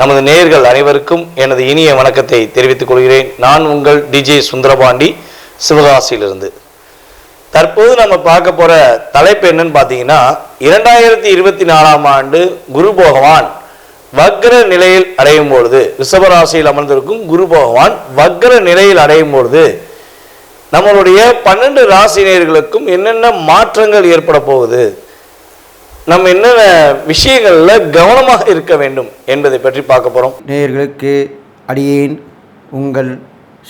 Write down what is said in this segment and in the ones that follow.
நமது நேயர்கள் அனைவருக்கும் எனது இனிய வணக்கத்தை தெரிவித்துக் கொள்கிறேன். நான் உங்கள் டிஜே சுந்தரபாண்டி சிவகாசியிலிருந்து. தற்போது நம்ம பார்க்க போற தலைப்பு என்னன்னு பார்த்தீங்கன்னா இரண்டாயிரத்தி இருபத்தி நாலாம் ஆண்டு குரு பகவான் வக்ர நிலையில் அடையும் பொழுது ரிஷபராசியில் அமர்ந்திருக்கும் குரு பகவான் வக்ர நிலையில் அடையும் பொழுது நம்மளுடைய பன்னெண்டு ராசினியர்களுக்கும் என்னென்ன மாற்றங்கள் ஏற்பட போகுது? நம்ம என்னென்ன விஷயங்கள்ல கவனமாக இருக்க வேண்டும் என்பதை பற்றி பார்க்க போறோம். நேயர்களுக்கு அடியேன் உங்கள்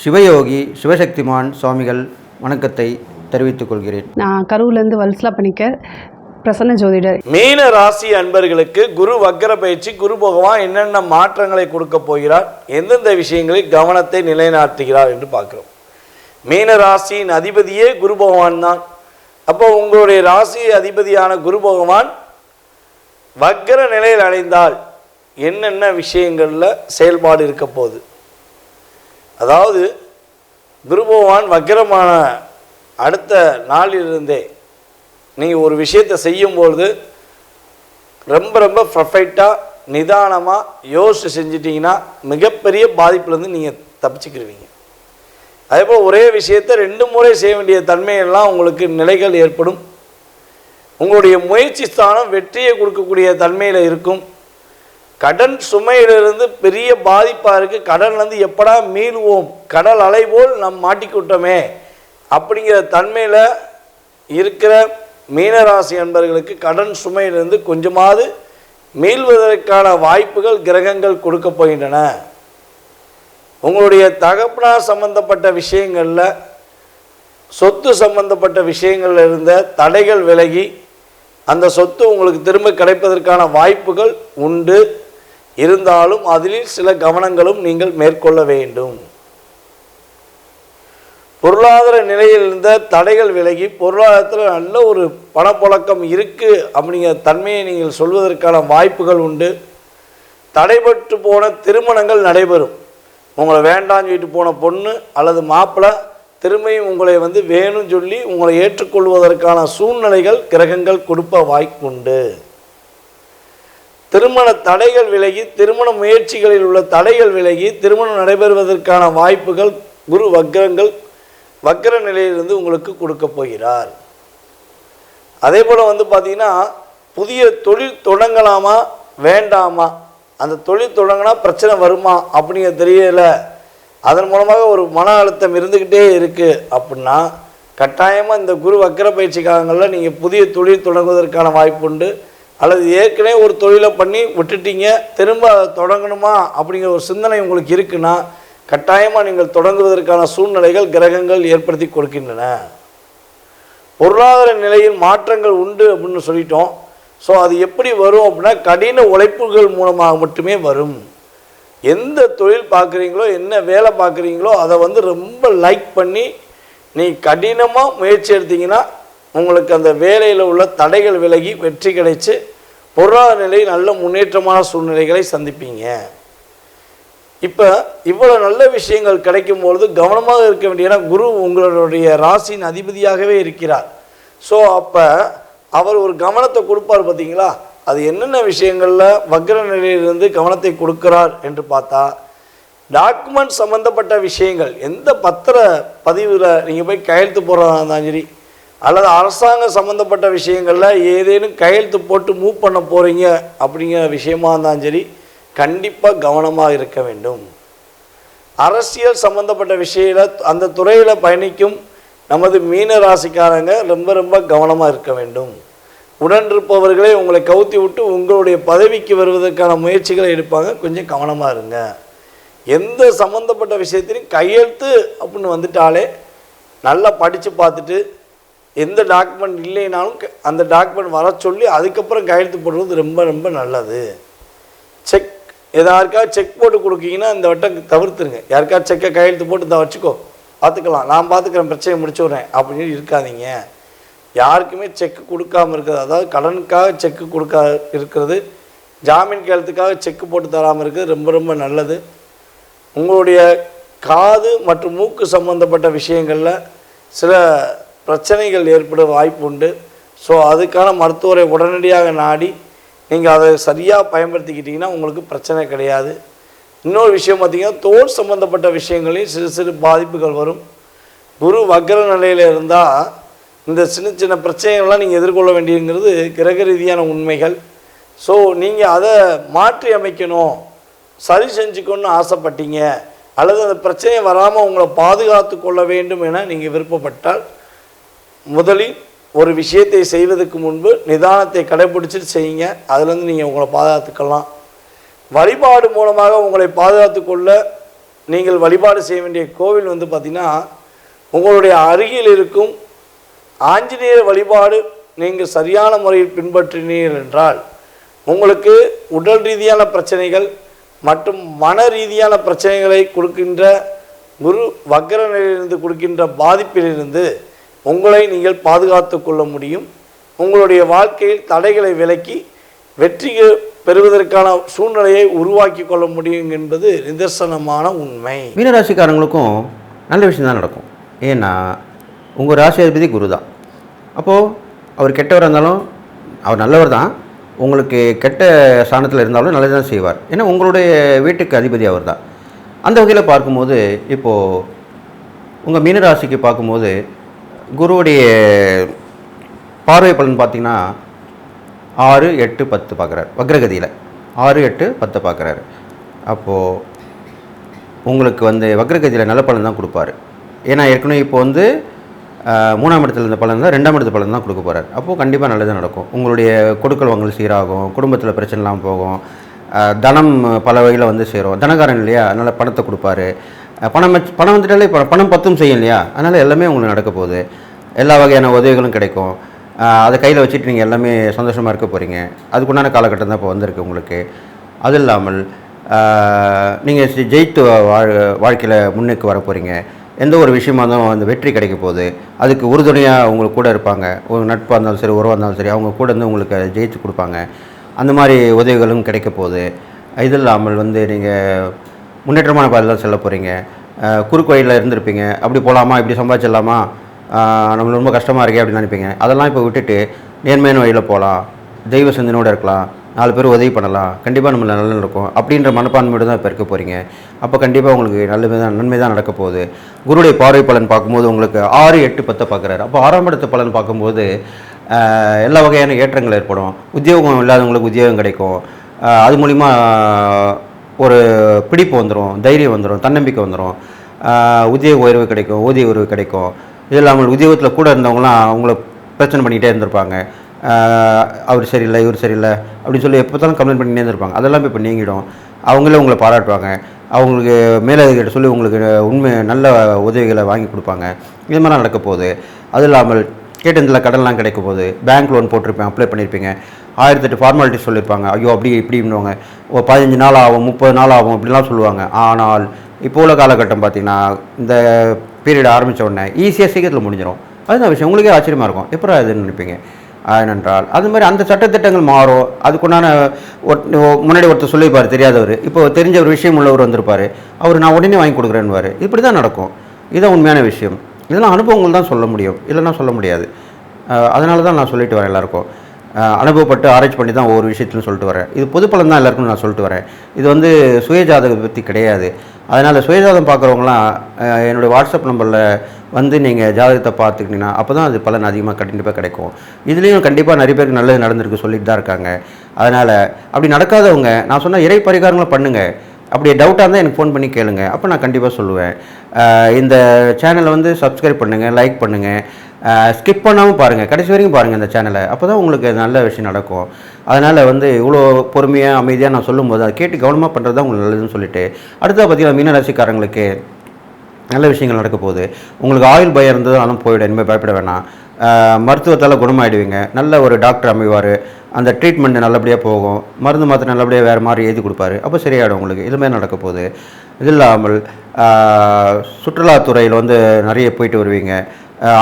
சிவயோகி சிவசக்திமான் சுவாமிகள் வணக்கத்தை தெரிவித்துக் கொள்கிறேன். நான் கரூர்லேருந்து வல்சலா பண்ணிக்க பிரசன்ன ஜோதிடர். மீன ராசி அன்பர்களுக்கு குரு வக்கர பயிற்சி குரு பகவான் என்னென்ன மாற்றங்களை கொடுக்க போகிறார் எந்தெந்த விஷயங்களில் கவனத்தை நிலைநாட்டுகிறார் என்று பார்க்கிறோம். மீன ராசியின் அதிபதியே குரு பகவான் தான். அப்போ உங்களுடைய ராசி அதிபதியான குரு பகவான் வக்கர நிலையில் அடைந்தால் என்னென்ன விஷயங்களில் செயல்பாடு இருக்க போகுது? அதாவது குரு பகவான் வக்கரமான அடுத்த நாளிலிருந்தே நீங்கள் ஒரு விஷயத்தை செய்யும்பொழுது ரொம்ப ரொம்ப பர்ஃபெக்டாக நிதானமாக யோசிச்சு செஞ்சிட்டிங்கன்னா மிகப்பெரிய பாதிப்புலேருந்து நீங்கள் தப்பிச்சுக்கிருவீங்க. அதே போல் ஒரே விஷயத்தை ரெண்டு முறை செய்ய வேண்டிய தன்மையெல்லாம் உங்களுக்கு நிலைகள் ஏற்படும். உங்களுடைய முயற்சி ஸ்தானம் வெற்றியை கொடுக்கக்கூடிய தன்மையில் இருக்கும். கடன் சுமையிலிருந்து பெரிய பாதிப்பாக இருக்குது கடன்லேருந்து எப்படா மீளுவோம்? கடல் அலை போல் நம் மாட்டிக்கிட்டோமே அப்படிங்கிற தன்மையில் இருக்கிற மீனராசி அன்பர்களுக்கு கடன் சுமையிலிருந்து கொஞ்சமாவது மீள்வதற்கான வாய்ப்புகள் கிரகங்கள் கொடுக்க போகின்றன. உங்களுடைய தகப்பனார் சம்பந்தப்பட்ட விஷயங்களில் சொத்து சம்பந்தப்பட்ட விஷயங்களில் இருந்த தடைகள் விலகி அந்த சொத்து உங்களுக்கு திரும்ப கிடைப்பதற்கான வாய்ப்புகள் உண்டு. இருந்தாலும் அதில் சில கவனங்களும் நீங்கள் மேற்கொள்ள வேண்டும். பொருளாதார நிலையில் இருந்த தடைகள் விலகி பொருளாதாரத்தில் நல்ல ஒரு பணப்புழக்கம் இருக்குது அப்படிங்கிற தன்மையை நீங்கள் சொல்வதற்கான வாய்ப்புகள் உண்டு. தடைபட்டு போன திருமணங்கள் நடைபெறும். உங்களை வேண்டான்னு சொல்லிட்டு போன பொண்ணு அல்லது மாப்பிள்ளை திரும்பியும் உங்களை வந்து வேணும்னு சொல்லி உங்களை ஏற்றுக்கொள்வதற்கான சூழ்நிலைகள் கிரகங்கள் கொடுப்ப வாய்ப்புண்டு திருமண தடைகள் விலகி திருமண முயற்சிகளில் உள்ள தடைகள் விலகி திருமணம் நடைபெறுவதற்கான வாய்ப்புகள் குரு வக்ரங்கள் வக்ர நிலையிலிருந்து உங்களுக்கு கொடுக்க போகிறார். அதே போல் வந்து பார்த்திங்கன்னா புதிய தொழில் தொடங்கலாமா வேண்டாமா அந்த தொழில் தொடங்கினா பிரச்சனை வருமா அப்படிங்கிற தெரியலை. அதன் மூலமாக ஒரு மன அழுத்தம் இருந்துக்கிட்டே இருக்குது அப்படின்னா கட்டாயமாக இந்த குரு வக்கர பயிற்சி காலங்களில் நீங்கள் புதிய தொழில் தொடங்குவதற்கான வாய்ப்பு உண்டு. அல்லது ஏற்கனவே ஒரு தொழிலை பண்ணி விட்டுட்டீங்க திரும்ப அதை தொடங்கணுமா அப்படிங்கிற ஒரு சிந்தனை உங்களுக்கு இருக்குன்னா கட்டாயமாக நீங்கள் தொடங்குவதற்கான சூழ்நிலைகள் கிரகங்கள் ஏற்படுத்தி கொடுக்கின்றன. பொருளாதார நிலையில் மாற்றங்கள் உண்டு அப்படின்னு சொல்லிட்டோம். ஸோ அது எப்படி வரும் அப்படின்னா கடின உழைப்புகள் மூலமாக மட்டுமே வரும். எந்த தொழில் பார்க்குறீங்களோ என்ன வேலை பார்க்குறீங்களோ அதை வந்து ரொம்ப லைக் பண்ணி நீ கடினமாக முயற்சி எடுத்தீங்கன்னா உங்களுக்கு அந்த வேலையில் உள்ள தடைகள் விலகி வெற்றி கிடைச்சு பொருளாதார நிலை நல்ல முன்னேற்றமான சூழ்நிலைகளை சந்திப்பீங்க. இப்போ இவ்வளோ நல்ல விஷயங்கள் கிடைக்கும் பொழுது கவனமாக இருக்க வேண்டிய குரு உங்களுடைய ராசியின் அதிபதியாகவே இருக்கிறார். ஸோ அப்போ அவர் ஒரு கவனத்தை கொடுப்பார் பார்த்தீங்களா? அது என்னென்ன விஷயங்களில் வக்ர நிலையிலிருந்து கவனத்தை கொடுக்கிறார் என்று பார்த்தா டாக்குமெண்ட் சம்மந்தப்பட்ட விஷயங்கள் எந்த பத்திர பதிவில் நீங்கள் போய் கையெழுத்து போடுறதா இருந்தாலும் சரி அல்லது அரசாங்கம் சம்மந்தப்பட்ட விஷயங்களில் ஏதேனும் கையெழுத்து போட்டு மூவ் பண்ண போகிறீங்க அப்படிங்கிற விஷயமா இருந்தாலும் சரி கண்டிப்பாக கவனமாக இருக்க வேண்டும். அரசியல் சம்பந்தப்பட்ட விஷயத்தில் அந்த துறையில் பயணிக்கும் நமது மீன ராசிக்காரங்க ரொம்ப ரொம்ப கவனமாக இருக்க வேண்டும். உடன் இருப்பவர்களே உங்களை கவுத்தி விட்டு உங்களுடைய பதவிக்கு வருவதற்கான முயற்சிகளை எடுப்பாங்க. கொஞ்சம் கவனமாக இருங்க. எந்த சம்மந்தப்பட்ட விஷயத்திலையும் கையெழுத்து அப்படின்னு வந்துட்டாலே நல்லா படித்து பார்த்துட்டு எந்த டாக்குமெண்ட் இல்லைனாலும் அந்த டாக்குமெண்ட் வர சொல்லி அதுக்கப்புறம் கையெழுத்து போடுறது ரொம்ப ரொம்ப நல்லது. செக் எதாருக்கா செக் போட்டு கொடுக்கீங்கன்னா இந்த வட்டம் தவிர்த்துருங்க. யாருக்காவது செக்கை கையெழுத்து போட்டு இந்த வச்சுக்கோ. பார்த்துக்கலாம் நான் பார்த்துக்கிறேன் பிரச்சனையை முடிச்சு விட்றேன். அப்படின்னு இருக்காதீங்க. யாருக்குமே செக்கு கொடுக்காம இருக்கிறது அதாவது கடனுக்காக செக்கு கொடுக்கா இருக்கிறது ஜாமீன் கையெழுத்துக்காக செக்கு போட்டு தராமல் இருக்கிறது ரொம்ப ரொம்ப நல்லது. உங்களுடைய காது மற்றும் மூக்கு சம்பந்தப்பட்ட விஷயங்களில் சில பிரச்சனைகள் ஏற்பட வாய்ப்பு உண்டு. ஸோ அதுக்கான மருத்துவரை உடனடியாக நாடி நீங்கள் அதை சரியாக பயன்படுத்திக்கிட்டிங்கன்னா உங்களுக்கு பிரச்சனை கிடையாது. இன்னொரு விஷயம் பார்த்திங்கன்னா தோல் சம்மந்தப்பட்ட விஷயங்களையும் சிறு சிறு பாதிப்புகள் வரும். குரு வக்ர நிலையில் இருந்தால் இந்த சின்ன சின்ன பிரச்சனைகள்லாம் நீங்கள் எதிர்கொள்ள வேண்டியங்கிறது கிரக ரீதியான உண்மைகள். ஸோ நீங்கள் அதை மாற்றி அமைக்கணும். சரி செஞ்சுக்கணும்னு ஆசைப்பட்டீங்க. அல்லது அந்த பிரச்சனையை வராமல் உங்களை பாதுகாத்து கொள்ள வேண்டும் என நீங்கள் விருப்பப்பட்டால் முதலில் ஒரு விஷயத்தை செய்வதற்கு முன்பு நிதானத்தை கடைபிடிச்சிட்டு செய்யுங்க. அதுலேருந்து நீங்கள் உங்களை பாதுகாத்துக்கலாம். வழிபாடு மூலமாக உங்களை பாதுகாத்து கொள்ள நீங்கள் வழிபாடு செய்ய வேண்டிய கோவில் வந்து பார்த்திங்கன்னா உங்களுடைய அருகில் இருக்கும் ஆஞ்சநேயர் வழிபாடு நீங்கள் சரியான முறையில் பின்பற்றினீர்கள் என்றால் உங்களுக்கு உடல் ரீதியான பிரச்சனைகள் மற்றும் மன ரீதியான பிரச்சனைகளை கொடுக்கின்ற குரு வக்கர நிலையிலிருந்து கொடுக்கின்ற பாதிப்பிலிருந்து உங்களை நீங்கள் பாதுகாத்து கொள்ள முடியும். உங்களுடைய வாழ்க்கையில் தடைகளை விலக்கி வெற்றி பெறுவதற்கான சூழ்நிலையை உருவாக்கி கொள்ள முடியும் என்பது நிதர்சனமான உண்மை. மீனராசிக்காரங்களுக்கும் நல்ல விஷயம் தான் நடக்கும். ஏன்னா உங்கள் ராசி அதிபதி குரு தான். அப்போது அவர் கெட்டவராக இருந்தாலும் அவர் நல்லவர் தான். உங்களுக்கு கெட்ட ஸ்தானத்தில் இருந்தாலும் நல்லது தான் செய்வார். ஏன்னா உங்களுடைய வீட்டுக்கு அதிபதி அவர் தான். அந்த வகையில் பார்க்கும்போது இப்போது உங்கள் மீனராசிக்கு பார்க்கும்போது குருவுடைய பார்வை பலன் பார்த்திங்கன்னா ஆறு எட்டு பத்து பார்க்குறாரு. வக்ரகதியில். ஆறு எட்டு பத்து பார்க்குறாரு. அப்போது உங்களுக்கு வந்து வக்ரகதியில் நல்ல பலன் தான் கொடுப்பாரு. ஏன்னா ஏற்கனவே இப்போ வந்து மூணாம் இடத்துல இருந்த பலன் தான் ரெண்டாம் இடத்து பலன் தான் கொடுக்க போகிறார் அப்போது கண்டிப்பாக நல்லது நடக்கும். உங்களுடைய கொடுக்கல் வாங்கல் சீராகும் குடும்பத்தில் பிரச்சனைலாம் போகும் தனம் பல வகையில் வந்து சேரும். தனகாரன் இல்லையா? அதனால் பணத்தை கொடுப்பாரு. பணம் வச்சு பணம் வந்துட்டாலே இப்போ பணம் பத்தும் செய்யும் இல்லையா? அதனால் எல்லாமே உங்களுக்கு நடக்க போகுது. எல்லா வகையான உதவிகளும் கிடைக்கும். அதை கையில் வச்சுட்டு நீங்கள் எல்லாமே சந்தோஷமாக இருக்க போகிறீங்க அதுக்குண்டான காலகட்டம் தான் இப்போ வந்திருக்கு உங்களுக்கு. அது இல்லாமல் நீங்கள் ஜெயித்து வாழ் வாழ்க்கையில் முன்னுக்கு வர போகிறீங்க எந்த ஒரு விஷயமா இருந்தாலும் அந்த வெற்றி கிடைக்க போகுது. அதுக்கு உறுதுணையாக உங்களுக்கு கூட இருப்பாங்க. ஒரு நட்பாக இருந்தாலும் சரி உறவாக இருந்தாலும் சரி அவங்க கூட இருந்து உங்களுக்கு ஜெயித்து கொடுப்பாங்க. அந்த மாதிரி உதவிகளும் கிடைக்க போகுது. இது இல்லாமல் வந்து நீங்கள் முன்னேற்றமான பாதையில் செல்ல போகிறீங்க குறுக்கு வழியில் இருந்திருப்பீங்க. அப்படி போகலாமா இப்படி சம்பாதிச்சிடலாமா? நம்மளுக்கு ரொம்ப கஷ்டமாக இருக்கே அப்படின்னு நினைப்பீங்க. அதெல்லாம் இப்போ விட்டுட்டு நேர்மையான வழியில் போகலாம் தெய்வ சிந்தனையோடு இருக்கலாம். நாலு பேர் உதவி பண்ணலாம். கண்டிப்பாக நம்மள நல்ல நடக்கும். அப்படின்ற மனப்பான்மையோடு தான் இப்போ இருக்க போகிறீங்க அப்போ கண்டிப்பாக உங்களுக்கு நல்ல தான் நன்மை தான் நடக்க போகுது. குருடைய பார்வை பலன் பார்க்கும்போது உங்களுக்கு ஆறு எட்டு பத்தை பார்க்குறாரு. அப்போ ஆறாம் இடத்து பலன் பார்க்கும்போது எல்லா வகையான ஏற்றங்கள் ஏற்படும். உத்தியோகம் இல்லாதவங்களுக்கு உத்தியோகம் கிடைக்கும். அது மூலிமா ஒரு பிடிப்பு வந்துடும் தைரியம் வந்துடும் தன்னம்பிக்கை வந்துடும் உத்தியோக உயர்வு கிடைக்கும் ஊதிய உயர்வு கிடைக்கும். இது இல்லாமல் உத்தியோகத்தில் கூட இருந்தவங்களாம் அவங்கள பிரச்சனை பண்ணிகிட்டே இருந்திருப்பாங்க. அவர் சரியில்லை இவர் சரியில்லை அப்படின்னு சொல்லி எப்போ தான் கம்ப்ளைண்ட் பண்ணிகிட்டே இருந்திருப்பாங்க. அதெல்லாம் இப்போ நீங்கிடும். அவங்களே உங்களை பாராட்டுவாங்க. அவங்களுக்கு மேலதிகிட்ட சொல்லி உங்களுக்கு உண்மை நல்ல உதவிகளை வாங்கி கொடுப்பாங்க. இது மாதிரிலாம் நடக்க போகுது. அது இல்லாமல் கேட்டதில் கடன்லாம் கிடைக்க போகுது. பேங்க் லோன் போட்டிருப்பேன் அப்ளை பண்ணியிருப்பீங்க. ஆயிரத்தெட்டு ஃபார்மாலிட்டிஸ் சொல்லியிருப்பாங்க. ஐயோ அப்படி இப்படின்னுவாங்க ஓ பதினஞ்சு நாள் ஆகும் முப்பது நாள் ஆகும் இப்படிலாம் சொல்லுவாங்க. ஆனால் இப்போ உள்ள காலகட்டம் பார்த்திங்கன்னா இந்த பீரியட் ஆரம்பித்த உடனே ஈஸியாக சீக்கிரத்தில் முடிஞ்சிடும் அதுதான் விஷயம். உங்களுக்கே ஆச்சரியமாக இருக்கும். எப்போ இதுன்னு நினைப்பீங்க? ஏனென்றால் அது மாதிரி அந்த சட்டத்திட்டங்கள் மாறும். அதுக்குண்டான ஒட்- முன்னாடி ஒருத்தர் சொல்லியிருப்பார் தெரியாதவர். இப்போ தெரிஞ்ச ஒரு விஷயம் உள்ளவர் வந்திருப்பார். அவர் நான் உடனே வாங்கி கொடுக்குறேன்னுவார். இப்படி தான் நடக்கும். இதுதான் உண்மையான விஷயம். இதெல்லாம் அனுபவங்கள் தான் சொல்ல முடியும். இல்லைன்னா சொல்ல முடியாது. அதனால தான் நான் சொல்லிட்டு வரேன் எல்லாருக்கும். அனுபவப்பட்டு ஆராய்ச்சி பண்ணி தான் ஒவ்வொரு விஷயத்திலும் சொல்லிட்டு வரேன். இது பொது பலன் தான் எல்லாருக்கும் நான் சொல்லிட்டு வரேன். இது வந்து சுயஜாதக பற்றி கிடையாது. அதனால் சுயஜாதகம் பார்க்குறவங்களாம் என்னுடைய வாட்ஸ்அப் நம்பரில் வந்து நீங்கள் ஜாதகத்தை பார்த்துக்கிட்டீங்கன்னா அப்போ தான் அது பலன் அதிகமாக கண்டிப்பாக கிடைக்கும். இதுலேயும் கண்டிப்பாக நிறைய பேருக்கு நல்லது நடந்திருக்கு சொல்லிட்டு தான் இருக்காங்க. அதனால் அப்படி நடக்காதவங்க நான் சொன்ன இறை பரிகாரங்களை பண்ணுங்கள் அப்படி டவுட்டாக இருந்தால் எனக்கு ஃபோன் பண்ணி கேளுங்க. அப்போ நான் கண்டிப்பாக சொல்லுவேன். இந்த சேனலை வந்து சப்ஸ்கிரைப் பண்ணுங்கள் லைக் பண்ணுங்கள் ஸ்கிப் பண்ணாமல் பாருங்கள் கடைசி வரைக்கும் பாருங்கள் இந்த சேனலை அப்போ தான் உங்களுக்கு நல்ல விஷயம் நடக்கும். அதனால் வந்து இவ்வளோ பொறுமையாக அமைதியாக நான் சொல்லும்போது அதை கேட்டு கவனமாக பண்ணுறது தான் உங்களுக்கு நல்லதுன்னு சொல்லிட்டு அடுத்தது பார்த்தீங்கன்னா மீனராசிக்காரங்களுக்கு நல்ல விஷயங்கள் நடக்க போகுது. உங்களுக்கு ஆயில் பயம் இருந்தது ஆனால் போயிடும் இனிமேல் பயப்பட வேணாம். மருத்துவத்தால் குணமாயிடுவீங்க. நல்ல ஒரு டாக்டர் அமைவார். அந்த ட்ரீட்மெண்ட் நல்லபடியாக போகும். மருந்து மாத்திரை நல்லபடியாக வேறு மாதிரி எழுதி கொடுப்பாரு. அப்போ சரியாயிடும் உங்களுக்கு. இதுமாதிரி நடக்க போகுது. இது இல்லாமல் சுற்றுலாத்துறையில் வந்து நிறைய போயிட்டு வருவீங்க.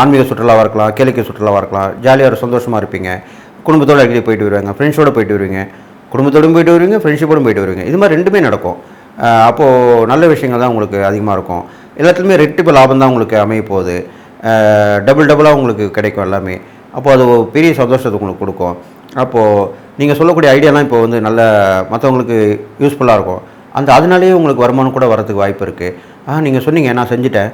ஆன்மீக சுற்றுலாவாக இருக்கலாம் கேளிக்கை சுற்றுலாவாக இருக்கலாம் ஜாலியாக சந்தோஷமாக இருப்பீங்க. குடும்பத்தோடு அடிக்கடி போயிட்டு வருவாங்க. ஃப்ரெண்ட்ஸோடு போயிட்டு வருவீங்க. குடும்பத்தோடும் போயிட்டு வருவீங்க ஃப்ரெண்ட்ஷிப்போடும் போயிட்டு வருவீங்க. இது மாதிரி ரெண்டுமே நடக்கும். அப்போது நல்ல விஷயங்கள் தான் உங்களுக்கு அதிகமாக இருக்கும். எல்லாத்துலேயுமே ரெட்டிப்பு லாபம் தான் உங்களுக்கு அமைய போகுது. டபுள் டபுளாக உங்களுக்கு கிடைக்கும் எல்லாமே. அப்போது அது ஒரு பெரிய சந்தோஷத்தை உங்களுக்கு கொடுக்கும். அப்போது நீங்கள் சொல்லக்கூடிய ஐடியாலாம் இப்போ வந்து நல்ல மற்றவங்களுக்கு யூஸ்ஃபுல்லாக இருக்கும். அந்த அதனாலேயே உங்களுக்கு வருமானம் கூட வரதுக்கு வாய்ப்பு இருக்குது ஆ நீங்கள் சொன்னீங்க நான் செஞ்சுட்டேன்.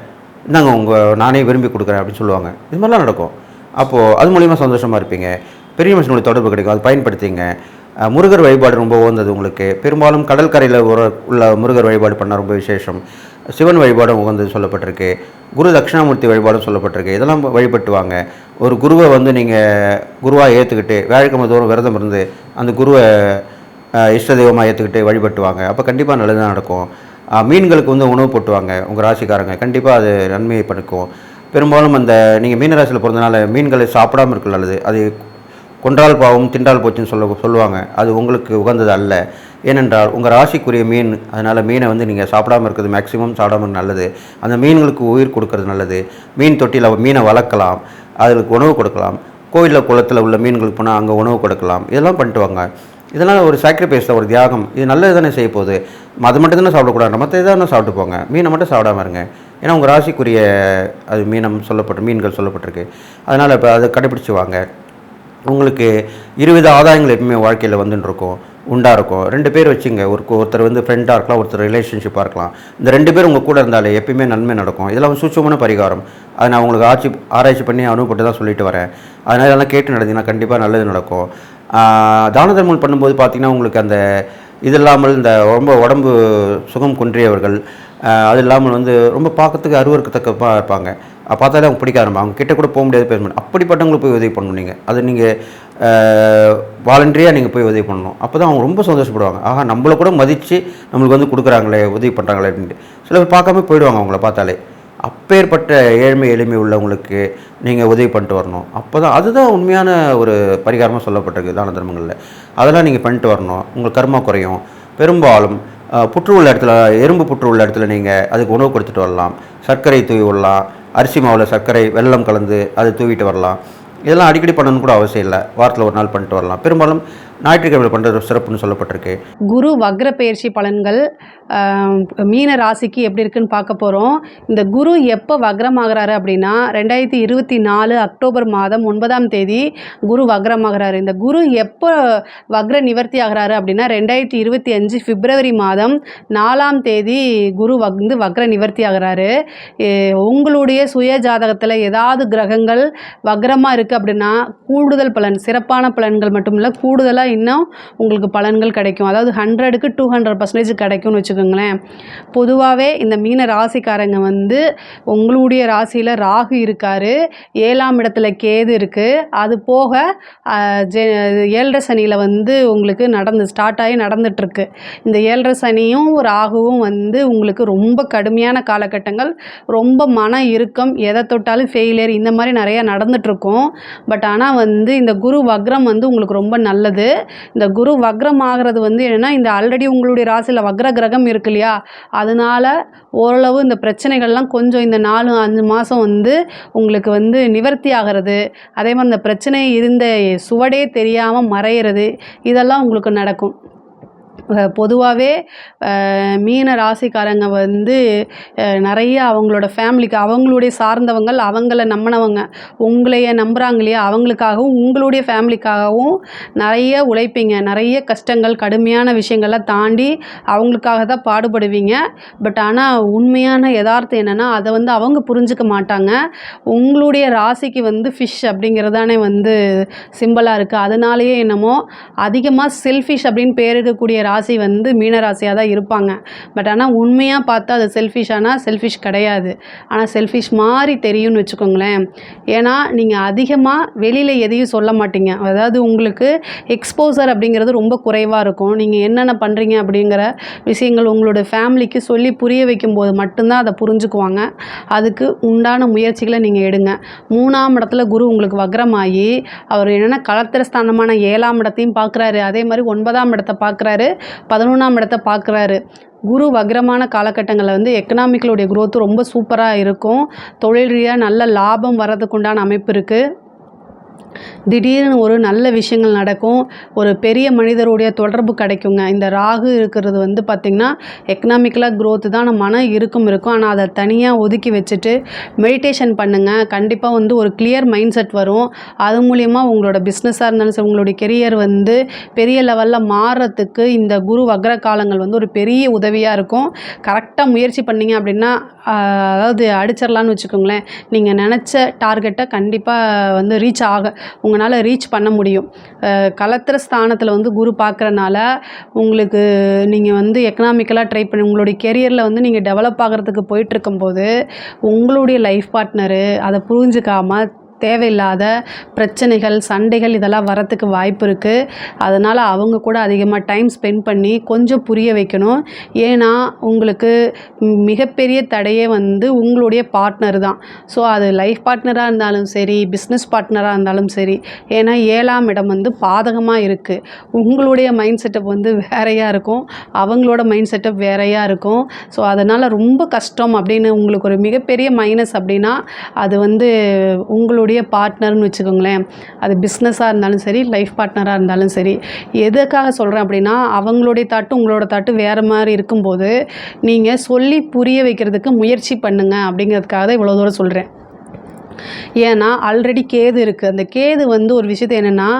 இந்தாங்க உங்கள் நானே விரும்பி கொடுக்குறேன் அப்படின்னு சொல்லுவாங்க. இது மாதிரிலாம் நடக்கும். அப்போது அது மூலிமா சந்தோஷமாக இருப்பீங்க. பெரிய மனுஷனுடைய தொடர்பு கிடைக்கும். அது பயன்படுத்திங்க. முருகர் வழிபாடு ரொம்ப உகந்தது உங்களுக்கு. பெரும்பாலும் கடற்கரையில் ஒரு உள்ள முருகர் வழிபாடு பண்ண ரொம்ப விசேஷம். சிவன் வழிபாடும் உகந்தது சொல்லப்பட்டிருக்கு. குரு தட்சிணாமூர்த்தி வழிபாடும் சொல்லப்பட்டிருக்கு. இதெல்லாம் வழிபட்டுவாங்க. ஒரு குருவை வந்து நீங்கள் குருவாக ஏற்றுக்கிட்டு வேலைக்கிழமை தோறும் விரதம் இருந்து அந்த குருவை இஷ்ட தெய்வமாக ஏற்றுக்கிட்டு வழிபட்டுவாங்க. அப்போ கண்டிப்பாக நல்லதாக நடக்கும். மீன்களுக்கு வந்து உணவு போட்டுவாங்க உங்கள் ராசிக்காரங்க. கண்டிப்பாக அது நன்மையை பண்ணிக்கும் பெரும்பாலும் அந்த நீங்கள் மீன ராசியில் பிறந்தனால மீன்களை சாப்பிடாம இருக்க நல்லது அது கொன்றால் பாவம் திண்டால் போச்சுன்னு சொல்ல சொல்லுவாங்க. அது உங்களுக்கு உகந்தது அல்ல. ஏனென்றால் உங்கள் ராசிக்குரிய மீன் அதனால் மீனை வந்து நீங்கள் சாப்பிடாம இருக்கிறது மேக்ஸிமம் சாப்பிடாம நல்லது. அந்த மீன்களுக்கு உயிர் கொடுக்கறது நல்லது. மீன் தொட்டியில் மீனை வளர்க்கலாம் அதுக்கு உணவு கொடுக்கலாம். கோயிலில் குளத்தில் உள்ள மீன்களுக்கு போனால் அங்கே உணவு கொடுக்கலாம். இதெல்லாம் பண்ணிட்டு வாங்க. இதெல்லாம் ஒரு சாக்ரிஃபைஸ் ஒரு தியாகம். இது நல்லது தானே செய்ய போகுது அது மட்டும் தானே சாப்பிடக்கூடாது. மற்ற எதாவது சாப்பிட்டு போங்க. மீனை மட்டும் சாப்பிடாம இருங்க. ஏன்னா உங்கள் ராசிக்குரிய அது மீனம் சொல்லப்பட்ட மீன்கள் சொல்லப்பட்டிருக்கு. அதனால் இப்போ அதை கடைப்பிடிச்சு வாங்க. உங்களுக்கு இருவித ஆதாயங்கள் எப்பவுமே வாழ்க்கையில் வந்துன்னு இருக்கும். உண்டாக இருக்கும். ரெண்டு பேர் வச்சுங்க. ஒரு ஒருத்தர் வந்து ஃப்ரெண்டாக இருக்கலாம் ஒருத்தர் ரிலேஷன்ஷிப்பாக இருக்கலாம். இந்த ரெண்டு பேர் உங்கள் கூட இருந்தாலே எப்பயுமே நன்மை நடக்கும். இதெல்லாம் சூட்சமான பரிகாரம். அதை நான் உங்களுக்கு ஆட்சி ஆராய்ச்சி பண்ணி அனுபவப்பட்டு தான் சொல்லிட்டு வரேன். அதனால் இதெல்லாம் கேட்டு நடந்தீங்கன்னா கண்டிப்பாக நல்லது நடக்கும். தான தர்மம் பண்ணும்போது பார்த்தீங்கன்னா உங்களுக்கு அந்த இது இல்லாமல் இந்த ரொம்ப உடம்பு சுகம் குன்றியவர்கள் அது இல்லாமல் வந்து ரொம்ப பார்க்கறதுக்கு அருவருக்கத்தக்கமாக இருப்பாங்க. பார்த்தாலே அவங்க பிடிக்க ஆரம்பிக்கும் அவங்க கிட்ட கூட போக முடியாது பேச முடியும் அப்படிப்பட்டவங்களுக்கு போய் உதவி பண்ணணும் நீங்கள் அது நீங்கள் வாலண்டரியாக நீங்கள் போய் உதவி பண்ணணும். அப்போ தான் அவங்க ரொம்ப சந்தோஷப்படுவாங்க. ஆஹா நம்மளை கூட மதித்து நம்மளுக்கு வந்து கொடுக்குறாங்களே உதவி பண்ணுறாங்களே அப்படின்ட்டு. சில பேர் பார்க்காம போயிடுவாங்க அவங்கள பார்த்தாலே. அப்பேற்பட்ட ஏழ்மை எளிமை உள்ளவங்களுக்கு நீங்கள் உதவி பண்ணிட்டு வரணும். அப்போ தான் அதுதான் உண்மையான ஒரு பரிகாரமாக சொல்லப்பட்டிருக்கு தான தர்மங்களில். அதெல்லாம் நீங்கள் பண்ணிட்டு வரணும். உங்கள் கர்மா குறையும். பெரும்பாலும் புற்று உள்ள இடத்துல எறும்பு புற்று உள்ள இடத்துல நீங்கள் அதுக்கு உணவு கொடுத்துட்டு வரலாம். சர்க்கரை தூவி விடலாம். அரிசி மாவில் சர்க்கரை வெள்ளம் கலந்து அதை தூவிட்டு வரலாம். இதெல்லாம் அடிக்கடி பண்ணணும்னு கூட அவசியம் இல்லை. வாரத்தில் ஒரு நாள் பண்ணிட்டு வரலாம். பெரும்பாலும் ஞாயிற்றுக்கிழமை பண்ணுறது சிறப்புன்னு சொல்லப்பட்டிருக்கு. குரு வக்ர பயிற்சி பலன்கள் மீன ராசிக்கு எப்படி இருக்குன்னு பார்க்க போகிறோம் இந்த குரு எப்போ வக்ரமாகறாரு அப்படின்னா ரெண்டாயிரத்தி இருபத்தி நாலு அக்டோபர் மாதம் ஒன்பதாம் தேதி குரு வக்ரமாகறாரு. இந்த குரு எப்போ வக்ர நிவர்த்தி ஆகிறாரு அப்படின்னா ரெண்டாயிரத்தி இருபத்தி அஞ்சு பிப்ரவரி மாதம் நாலாம் தேதி குரு வந்து வக்ர நிவர்த்தி ஆகிறாரு உங்களுடைய சுய ஜாதகத்தில் ஏதாவது கிரகங்கள் வக்ரமாக இருக்குது அப்படின்னா கூடுதல் பலன் சிறப்பான பலன்கள் மட்டும் இல்லை கூடுதலாக இன்னும் உங்களுக்கு பலன்கள் கிடைக்கும். அதாவது ஹண்ட்ரடுக்கு டூ ஹண்ட்ரட் பர்சன்டேஜ் கிடைக்கும்னு வச்சுக்கோங்களேன். பொதுவாகவே இந்த மீன ராசிக்காரங்க வந்து உங்களுடைய ராசியில் ராகு இருக்கார் ஏழாம் இடத்துல கேது இருக்குது அது போக ஜெ ஏழரை சனியில் வந்து உங்களுக்கு நடந்து ஸ்டார்ட் ஆகி நடந்துட்டுருக்கு. இந்த ஏழரை சனியும் ராகுவும் வந்து உங்களுக்கு ரொம்ப கடுமையான காலகட்டங்கள் ரொம்ப மன இறுக்கம் எதை தொட்டாலும் ஃபெயிலியர் இந்த மாதிரி நிறையா நடந்துட்டுருக்கும். பட் ஆனால் வந்து இந்த குரு வக்ரம் வந்து உங்களுக்கு ரொம்ப நல்லது. இந்த குரு வக்ரம் ஆகிறது வந்து என்னென்னா இந்த ஆல்ரெடி உங்களுடைய ராசியில் வக்ர கிரகம் இருக்கு இல்லையா? அதனால ஓரளவு இந்த பிரச்சனைகள்லாம் கொஞ்சம் இந்த நாலு அஞ்சு மாதம் வந்து உங்களுக்கு வந்து நிவர்த்தி ஆகிறது அதே மாதிரி இந்த பிரச்சனை இருந்த சுவடே தெரியாமல் மறையிறது இதெல்லாம் உங்களுக்கு நடக்கும். பொதுவாகவே மீன ராசிக்காரங்க வந்து நிறைய அவங்களோட ஃபேமிலிக்கு அவங்களுடைய சார்ந்தவங்கள் அவங்கள நம்பினவங்க உங்களைய நம்புகிறாங்க இல்லையா? அவங்களுக்காகவும் உங்களுடைய ஃபேமிலிக்காகவும் நிறைய உழைப்பீங்க. நிறைய கஷ்டங்கள் கடுமையான விஷயங்கள்லாம் தாண்டி அவங்களுக்காக தான் பாடுபடுவீங்க. பட் ஆனால் உண்மையான யதார்த்தம் என்னென்னா அதை வந்து அவங்க புரிஞ்சுக்க மாட்டாங்க. உங்களுடைய ராசிக்கு வந்து ஃபிஷ் அப்படிங்கிறதானே வந்து சிம்பிளாக இருக்குது அதனாலேயே என்னமோ அதிகமாக செல்ஃபிஷ் அப்படின்னு பேர் இருக்கக்கூடிய ராசி வந்து மீன ராசியாக தான் இருப்பாங்க. பட் ஆனால் உண்மையாக பார்த்தா அது செல்ஃபிஷ் ஆனால் செல்ஃபிஷ் கிடையாது. ஆனால் செல்ஃபிஷ் மாதிரி தெரியும்னு வச்சுக்கோங்களேன். ஏன்னா நீங்கள் அதிகமாக வெளியில் எதையும் சொல்ல மாட்டீங்க. அதாவது உங்களுக்கு எக்ஸ்போசர் அப்படிங்கிறது ரொம்ப குறைவாக இருக்கும். நீங்கள் என்னென்ன பண்ணுறீங்க அப்படிங்கிற விஷயங்கள் உங்களோட ஃபேமிலிக்கு சொல்லி புரிய வைக்கும்போது மட்டும்தான் அதை புரிஞ்சுக்குவாங்க. அதுக்கு உண்டான முயற்சிகளை நீங்கள் எடுங்க. மூணாம் இடத்துல குரு உங்களுக்கு வக்ரமாகி அவர் என்னென்னா கலத்திரஸ்தானமான ஏழாம் இடத்தையும் பார்க்குறாரு. அதே மாதிரி ஒன்பதாம் இடத்தை பார்க்குறாரு. பதினொன்றாம் இடத்தை பார்க்குறாரு. குரு வக்ரமான காலகட்டங்களில் வந்து எக்கனாமிக்கலுடைய குரோத்து ரொம்ப சூப்பராக இருக்கும். தொழில் ரீதியாக நல்ல லாபம் வர்றதுக்கு உண்டான அமைப்பு இருக்குது திடீர்னு ஒரு நல்ல விஷயங்கள் நடக்கும். ஒரு பெரிய மனிதருடைய தொடர்பு கிடைக்குங்க. இந்த ராகு இருக்கிறது வந்து பார்த்திங்கன்னா எக்கனாமிக்கலாக க்ரோத்து தான் நம்ம மன இருக்கும் இருக்கும். ஆனால் அதை தனியாக ஒதுக்கி வச்சுட்டு மெடிடேஷன் பண்ணுங்கள் கண்டிப்பாக வந்து ஒரு கிளியர் மைண்ட் செட் வரும். அது மூலிமா உங்களோட பிஸ்னஸாக இருந்தாலும் சரி உங்களுடைய கெரியர் வந்து பெரிய லெவலில் மாறுறதுக்கு இந்த குரு வக்ர காலங்கள் வந்து ஒரு பெரிய உதவியாக இருக்கும். கரெக்டாக முயற்சி பண்ணீங்க அப்படின்னா அதாவது அடிச்சிடலான்னு வச்சுக்கோங்களேன். நீங்கள் நினச்ச டார்கெட்டை கண்டிப்பாக வந்து ரீச் ஆக உங்களால் ரீச் பண்ண முடியும். அஹ் கலத்திர ஸ்தானத்தில் வந்து குரு பார்க்குறனால உங்களுக்கு நீங்கள் வந்து எக்கனாமிக்கலாக ட்ரை பண்ணி உங்களுடைய கெரியரில் வந்து நீங்கள் டெவலப் ஆகிறதுக்கு போயிட்டுருக்கும்போது உங்களுடைய லைஃப் பார்ட்னரு அதை புரிஞ்சுக்காம தேவையில்லாத பிரச்சனைகள் சண்டைகள் இதெல்லாம் வரத்துக்கு வாய்ப்பு இருக்குது அதனால் அவங்க கூட அதிகமாக டைம் ஸ்பெண்ட் பண்ணி கொஞ்சம் புரிய வைக்கணும். ஏன்னா உங்களுக்கு மிகப்பெரிய தடையே வந்து உங்களுடைய பார்ட்னர் தான். ஸோ அது லைஃப் பார்ட்னராக இருந்தாலும் சரி பிஸ்னஸ் பார்ட்னராக இருந்தாலும் சரி ஏன்னா ஏழாம் இடம் வந்து பாதகமாக இருக்குது உங்களுடைய மைண்ட் செட்டப் வந்து வேறையாக இருக்கும். அவங்களோட மைண்ட் செட்டப் வேறையாக இருக்கும். ஸோ அதனால் ரொம்ப கஷ்டம் அப்படின்னு உங்களுக்கு ஒரு மிகப்பெரிய மைனஸ் அப்படின்னா அது வந்து உங்களுடைய பார்ட்னர்னு வச்சுக்கோங்களேன். அது பிஸ்னஸாக இருந்தாலும் சரி லைஃப் பார்ட்னராக இருந்தாலும் சரி எதுக்காக சொல்கிறேன் அப்படின்னா அவங்களுடைய தாட்டு உங்களோட தாட்டு வேறு மாதிரி இருக்கும்போது நீங்கள் சொல்லி புரிய வைக்கிறதுக்கு முயற்சி பண்ணுங்க அப்படிங்கிறதுக்காக தான் இவ்வளோ தூரம் சொல்கிறேன் ஏன்னா ஆல்ரெடி கேது இருக்குது அந்த கேது வந்து ஒரு விஷயத்தை என்னென்னா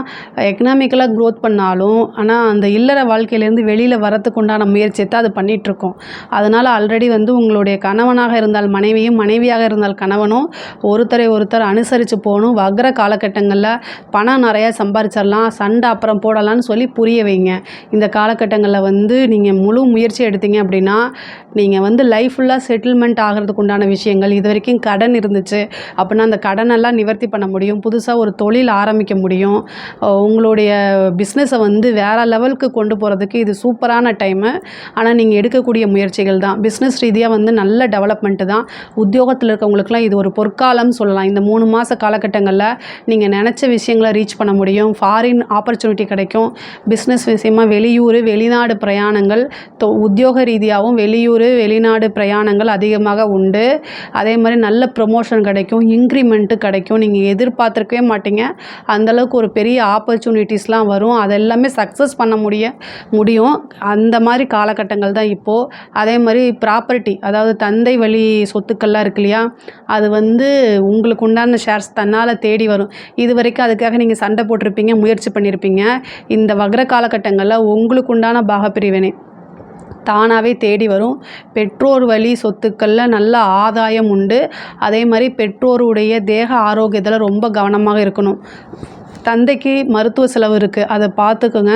எக்கனாமிக்கலாக க்ரோத் பண்ணாலும் ஆனால் அந்த இல்லற வாழ்க்கையிலேருந்து வெளியில் வரத்துக்கு உண்டான முயற்சியை தான் அது பண்ணிகிட்ருக்கோம் அதனால் ஆல்ரெடி வந்து உங்களுடைய கணவனாக இருந்தால் மனைவியும் மனைவியாக இருந்தால் கணவனும் ஒருத்தரை ஒருத்தர் அனுசரித்து போகணும். வக்ர காலகட்டங்களில் பணம் நிறையா சம்பாரிச்சிடலாம் சண்டை அப்புறம் போடலாம்னு சொல்லி புரிய வைங்க. இந்த காலகட்டங்களில் வந்து நீங்கள் முழு முயற்சி எடுத்தீங்க அப்படின்னா நீங்கள் வந்து லைஃப் ஃபுல்லாக செட்டில்மெண்ட் ஆகிறதுக்கு உண்டான விஷயங்கள் இது வரைக்கும் கடன் இருந்துச்சு அப்படின்னா அந்த கடனெல்லாம் நிவர்த்தி பண்ண முடியும் புதுசாக ஒரு தொழில் ஆரம்பிக்க முடியும். உங்களுடைய பிஸ்னஸை வந்து வேறு லெவலுக்கு கொண்டு போகிறதுக்கு இது சூப்பரான டைமு ஆனால் நீங்கள் எடுக்கக்கூடிய முயற்சிகள் தான். பிஸ்னஸ் ரீதியாக வந்து நல்ல டெவலப்மெண்ட்டு தான். உத்தியோகத்தில் இருக்கவங்களுக்குலாம் இது ஒரு பொற்காலம்னு சொல்லலாம். இந்த மூணு மாத காலகட்டங்களில் நீங்கள் நினச்ச விஷயங்களை ரீச் பண்ண முடியும். ஃபாரின் ஆப்பர்ச்சுனிட்டி கிடைக்கும். பிஸ்னஸ் விஷயமா வெளியூர் வெளிநாடு பிரயாணங்கள் தொ- உத்தியோக ரீதியாகவும் வெளியூர் வெளிநாடு பிரயாணங்கள் அதிகமாக உண்டு. அதே மாதிரி நல்ல ப்ரொமோஷன் கிடைக்கும். இன்க்ரிமெண்ட்டு கிடைக்கும். நீங்கள் எதிர்பார்த்துருக்கவே மாட்டீங்க. அந்தளவுக்கு ஒரு பெரிய ஆப்பர்ச்சுனிட்டிஸ்லாம் வரும். அதெல்லாமே சக்ஸஸ் பண்ண முடிய முடியும். அந்த மாதிரி காலகட்டங்கள் தான் இப்போது அதே மாதிரி ப்ராப்பர்ட்டி அதாவது தந்தை வழி சொத்துக்கள்லாம் இருக்கு இல்லையா? அது வந்து உங்களுக்கு உண்டான ஷேர்ஸ் தன்னால் தேடி வரும். இது வரைக்கும் அதுக்காக நீங்கள் சண்டை போட்டிருப்பீங்க முயற்சி பண்ணியிருப்பீங்க இந்த வக்ர காலகட்டங்களில் உங்களுக்கு உண்டான பாகப்பிரிவினை. தானாகவே தேடி வரும். பெற்றோர் வழி சொத்துக்களில் நல்ல ஆதாயம் உண்டு. அதே மாதிரி பெற்றோருடைய தேக ஆரோக்கியத்தில் ரொம்ப கவனமாக இருக்கணும். தந்தைக்கு மருத்துவ செலவு இருக்குது அதை பார்த்துக்குங்க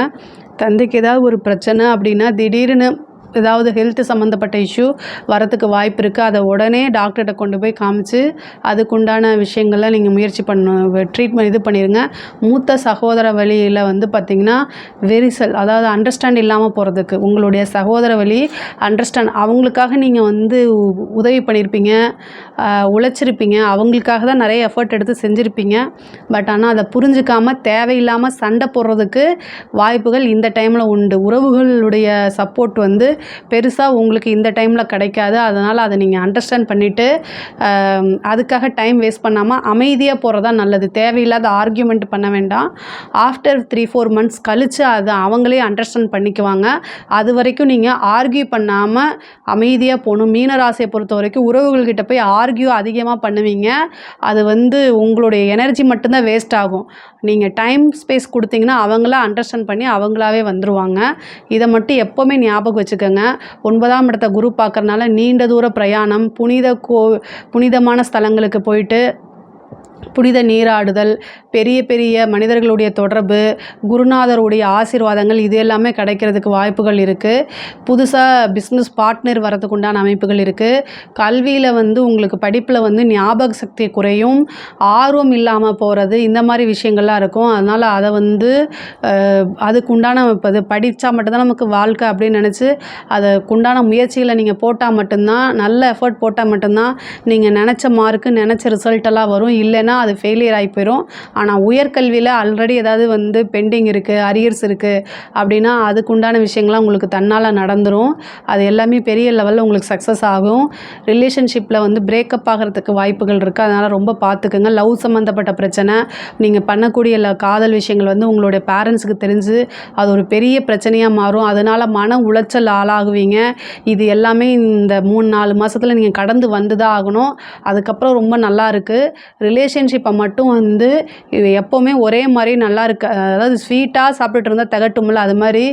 தந்தைக்கு ஏதாவது ஒரு பிரச்சனை அப்படின்னா திடீர்னு ஏதாவது ஹெல்த் சம்மந்தப்பட்ட இஷ்யூ வரத்துக்கு வாய்ப்பு இருக்குது அதை உடனே டாக்டர்கிட்ட கொண்டு போய் காமிச்சு அதுக்குண்டான விஷயங்கள்லாம் நீங்கள் முயற்சி பண்ணணும் ட்ரீட்மெண்ட் இது பண்ணிடுங்க மூத்த சகோதர வழியில் வந்து பார்த்திங்கன்னா வெரிசல் அதாவது அண்டர்ஸ்டாண்ட் இல்லாமல் போகிறதுக்கு உங்களுடைய சகோதர வழி அண்டர்ஸ்டாண்ட் அவங்களுக்காக நீங்கள் வந்து உ- உதவி பண்ணியிருப்பீங்க உழைச்சிருப்பீங்க அவங்களுக்காக தான் நிறைய எஃபர்ட் எடுத்து செஞ்சுருப்பீங்க. பட் ஆனால் அதை புரிஞ்சுக்காம தேவையில்லாமல் சண்டை போடுறதுக்கு வாய்ப்புகள் இந்த டைமில் உண்டு. உறவுகளுடைய சப்போர்ட் வந்து பெருசாக உங்களுக்கு இந்த டைமில் கிடைக்காது. அதனால் அதை நீங்கள் அண்டர்ஸ்டாண்ட் பண்ணிவிட்டு அதுக்காக டைம் வேஸ்ட் பண்ணாமல் அமைதியாக போகிறதா நல்லது. தேவையில்லாத ஆர்கியூமெண்ட் பண்ண வேண்டாம். ஆஃப்டர் த்ரீ ஃபோர் மந்த்ஸ் கழித்து அதை அவங்களே அண்டர்ஸ்டாண்ட் பண்ணிக்குவாங்க. அது வரைக்கும் நீங்கள் ஆர்கியூ பண்ணாமல் அமைதியாக போகணும். மீனராசியை பொறுத்த வரைக்கும் உறவுகள்கிட்ட போய் ஆர்கியூ அதிகமாக பண்ணுவீங்க. அது வந்து உங்களுடைய எனர்ஜி மட்டும்தான் வேஸ்ட் ஆகும். நீங்கள் டைம் ஸ்பேஸ் கொடுத்தீங்கன்னா அவங்களா அண்டர்ஸ்டாண்ட் பண்ணி அவங்களாவே வந்துடுவாங்க இதை மட்டும் எப்போவுமே ஞாபகம் வச்சுக்கோங்க. ஒன்பதாம் இடத்த குரு பார்க்குறனால நீண்ட தூர பிரயாணம் புனித கோ புனிதமான ஸ்தலங்களுக்கு போயிட்டு புனித நீராடுதல் பெரிய பெரிய மனிதர்களுடைய தொடர்பு குருநாதருடைய ஆசீர்வாதங்கள் இது எல்லாமே கிடைக்கிறதுக்கு வாய்ப்புகள் இருக்குது புதுசாக பிஸ்னஸ் பார்ட்னர் வரதுக்கு உண்டான அமைப்புகள் இருக்குது கல்வியில் வந்து உங்களுக்கு படிப்பில் வந்து ஞாபக சக்தி குறையும். ஆர்வம் இல்லாமல் போகிறது இந்த மாதிரி விஷயங்கள்லாம் இருக்கும். அதனால் அதை வந்து அதுக்கு உண்டான இப்போ அது படித்தா மட்டும்தான் நமக்கு வாழ்க்கை அப்படின்னு நினச்சி அதுக்குண்டான முயற்சிகளை நீங்கள் போட்டால் மட்டும்தான் நல்ல எஃபர்ட் போட்டால் மட்டும்தான் நீங்கள் நினச்ச மார்க்கு நினச்ச ரிசல்ட்டெல்லாம் வரும். இல்லைன்னா இல்லைன்னா அது ஃபெயிலியர் ஆகி போயிடும் ஆனால் உயர்கல்வியில் ஆல்ரெடி ஏதாவது வந்து பெண்டிங் இருக்குது அரியர்ஸ் இருக்குது அப்படின்னா அதுக்குண்டான விஷயங்கள்லாம் உங்களுக்கு தன்னால் நடந்துடும் அது எல்லாமே பெரிய லெவலில் உங்களுக்கு சக்ஸஸ் ஆகும். ரிலேஷன்ஷிப்பில் வந்து பிரேக்கப் ஆகிறதுக்கு வாய்ப்புகள் இருக்குது அதனால் ரொம்ப பார்த்துக்குங்க லவ் சம்மந்தப்பட்ட பிரச்சனை. நீங்கள் பண்ணக்கூடிய எல்லா காதல் விஷயங்கள் வந்து உங்களுடைய பேரண்ட்ஸுக்கு தெரிஞ்சு அது ஒரு பெரிய பிரச்சனையாக மாறும். அதனால் மன உளைச்சல் ஆளாகுவீங்க. இது எல்லாமே இந்த மூணு நாலு மாதத்தில் நீங்கள் கடந்து வந்து தான் ஆகணும். அதுக்கப்புறம் ரொம்ப நல்லா இருக்குது ரிலேஷன்ஷிப்பை மட்டும் வந்து இது எப்போவுமே ஒரே மாதிரி நல்லா இருக்க அதாவது ஸ்வீட்டாக சாப்பிட்டுட்டு இருந்தால் தகட்டும்ல அது மாதிரி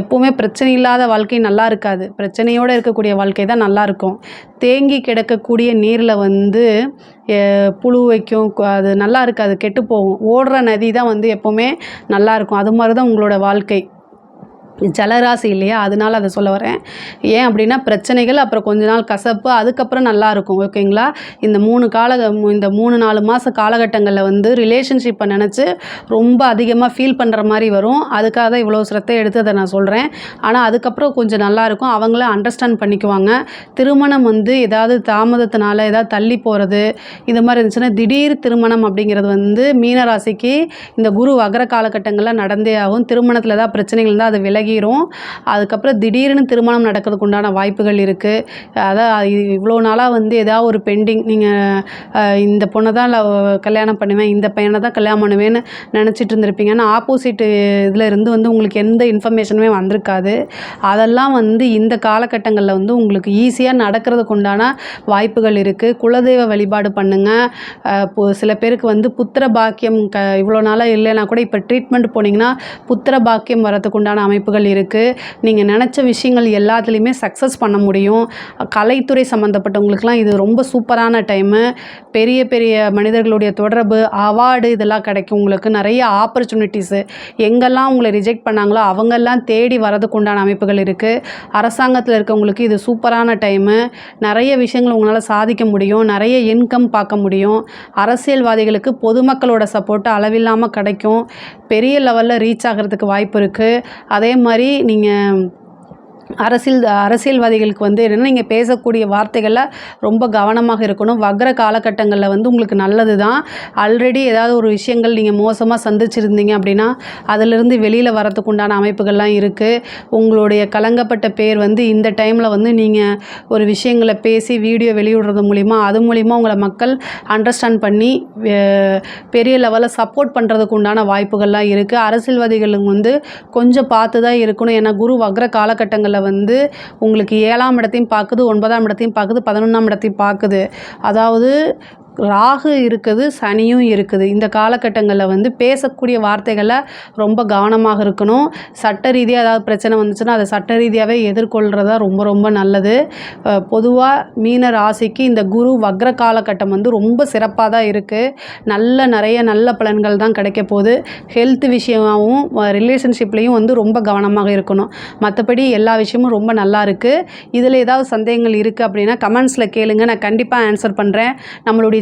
எப்போவுமே பிரச்சனை இல்லாத வாழ்க்கை நல்லா இருக்காது. பிரச்சனையோடு இருக்கக்கூடிய வாழ்க்கை தான் நல்லாயிருக்கும் தேங்கி கிடக்கக்கூடிய நீரில் வந்து புழு வைக்கும் அது நல்லா இருக்காது கெட்டு போகும். ஓடுற நதி தான் வந்து எப்போவுமே நல்லாயிருக்கும் அது மாதிரி தான் உங்களோட வாழ்க்கை. ஜலராசி இல்லையா? அதனால அதை சொல்ல வரேன். ஏன் அப்படின்னா பிரச்சனைகள் அப்புறம் கொஞ்ச நாள் கசப்பு அதுக்கப்புறம் நல்லாயிருக்கும் ஓகேங்களா? இந்த மூணு கால இந்த மூணு நாலு மாத காலகட்டங்களில் வந்து ரிலேஷன்ஷிப்பை நினச்சி ரொம்ப அதிகமாக ஃபீல் பண்ணுற மாதிரி வரும். அதுக்காக தான் இவ்வளோ சிரத்தை எடுத்து அதை நான் சொல்கிறேன் ஆனால் அதுக்கப்புறம் கொஞ்சம் நல்லாயிருக்கும் அவங்கள அண்டர்ஸ்டாண்ட் பண்ணிக்குவாங்க. திருமணம் வந்து ஏதாவது தாமதத்தினால ஏதாவது தள்ளி போகிறது இது மாதிரி இருந்துச்சுன்னா திடீர் திருமணம் அப்படிங்கிறது வந்து மீனராசிக்கு இந்த குரு வகர காலகட்டங்களில் நடந்தே ஆகும். திருமணத்தில் ஏதாவது பிரச்சனைகள் இருந்தால் அது விலகிரும் அதுக்கப்புறம் திடீர்னு திருமணம் நடக்கிறதுக்கு உண்டான வாய்ப்புகள் இருக்குது அதான் இவ்வளோ நாளாக வந்து ஏதாவது ஒரு பெண்டிங் நீங்கள் இந்த பொண்ணை தான் கல்யாணம் பண்ணுவேன் இந்த பையனை தான் கல்யாணம் பண்ணுவேன்னு நினச்சிட்டு இருந்திருப்பீங்க. ஆனால் ஆப்போசிட் இதில் இருந்து வந்து உங்களுக்கு எந்த இன்ஃபர்மேஷனுமே வந்திருக்காது. அதெல்லாம் வந்து இந்த காலகட்டங்களில் வந்து உங்களுக்கு ஈஸியாக நடக்கிறதுக்கு உண்டான வாய்ப்புகள் இருக்குது குலதெய்வ வழிபாடு பண்ணுங்கள் சில பேருக்கு வந்து புத்திர பாக்கியம் க இவ்வளோ நாளாக இல்லைன்னா கூட இப்போ ட்ரீட்மெண்ட் போனீங்கன்னா புத்திர பாக்கியம் வரதுக்கு உண்டான வாய்ப்புகள் இருக்குது நீங்கள் நினச்ச விஷயங்கள் எல்லாத்துலேயுமே சக்ஸஸ் பண்ண முடியும். கலைத்துறை சம்மந்தப்பட்டவங்களுக்குலாம் இது ரொம்ப சூப்பரான டைமு பெரிய பெரிய மனிதர்களுடைய தொடர்பு அவார்டு இதெல்லாம் கிடைக்கும். உங்களுக்கு நிறைய ஆப்பர்ச்சுனிட்டிஸு எங்கெல்லாம் உங்களை ரிஜெக்ட் பண்ணாங்களோ அவங்கெல்லாம் தேடி வரதுக்கு உண்டான அமைப்புகள் இருக்குது அரசாங்கத்தில் இருக்கவங்களுக்கு இது சூப்பரான டைமு நிறைய விஷயங்கள் உங்களால் சாதிக்க முடியும். நிறைய இன்கம் பார்க்க முடியும். அரசியல்வாதிகளுக்கு பொதுமக்களோட சப்போர்ட் அளவில்லாமல் கிடைக்கும். பெரிய லெவலில் ரீச் ஆகிறதுக்கு வாய்ப்பு இருக்குது அதே மாதிரி நீங்கள் அரசியல் அரசியல்வாதிகளுக்கு வந்து என்னென்னா நீங்கள் பேசக்கூடிய வார்த்தைகளில் ரொம்ப கவனமாக இருக்கணும். வக்ர காலகட்டங்களில் வந்து உங்களுக்கு நல்லது தான் ஆல்ரெடி ஏதாவது ஒரு விஷயங்கள் நீங்கள் மோசமாக சந்திச்சிருந்தீங்க அப்படின்னா அதிலிருந்து வெளியில் வரத்துக்கு உண்டான அமைப்புகள்லாம் இருக்குது உங்களுடைய கலங்கப்பட்ட பேர் வந்து இந்த டைமில் வந்து நீங்கள் ஒரு விஷயங்களை பேசி வீடியோ வெளியிடுறது மூலிமா அது மூலிமா உங்களை மக்கள் அண்டர்ஸ்டாண்ட் பண்ணி பெரிய லெவலில் சப்போர்ட் பண்ணுறதுக்கு உண்டான வாய்ப்புகள்லாம் இருக்குது அரசியல்வாதிகளுக்கு வந்து கொஞ்சம் பார்த்து தான் இருக்கணும். ஏன்னா குரு வக்ர காலகட்டங்களில் வந்து உங்களுக்கு ஏழாம் இடத்தையும் பார்க்குது ஒன்பதாம் இடத்தையும் பார்க்குது பதினொன்றாம் இடத்தையும் பார்க்குது அதாவது ராகு இருக்குது சனியும் இருக்குது. இந்த காலகட்டங்களில் வந்து பேசக்கூடிய வார்த்தைகளை ரொம்ப கவனமாக இருக்கணும். சட்ட ரீதியாக ஏதாவது பிரச்சனை வந்துச்சுன்னா அதை சட்ட ரீதியாகவே எதிர்கொள்கிறதா ரொம்ப ரொம்ப நல்லது. பொதுவாக மீன ராசிக்கு இந்த குரு வக்ர காலகட்டம் வந்து ரொம்ப சிறப்பாக தான் இருக்குது நல்ல நிறைய நல்ல பலன்கள் தான் கிடைக்க போகுது. ஹெல்த் விஷயமாகவும் ரிலேஷன்ஷிப்லேயும் வந்து ரொம்ப கவனமாக இருக்கணும். மற்றபடி எல்லா விஷயமும் ரொம்ப நல்லா இருக்குது இதில் ஏதாவது சந்தேகங்கள் இருக்குது அப்படின்னா கமெண்ட்ஸில் கேளுங்க. நான் கண்டிப்பாக ஆன்சர் பண்ணுறேன் நம்மளுடைய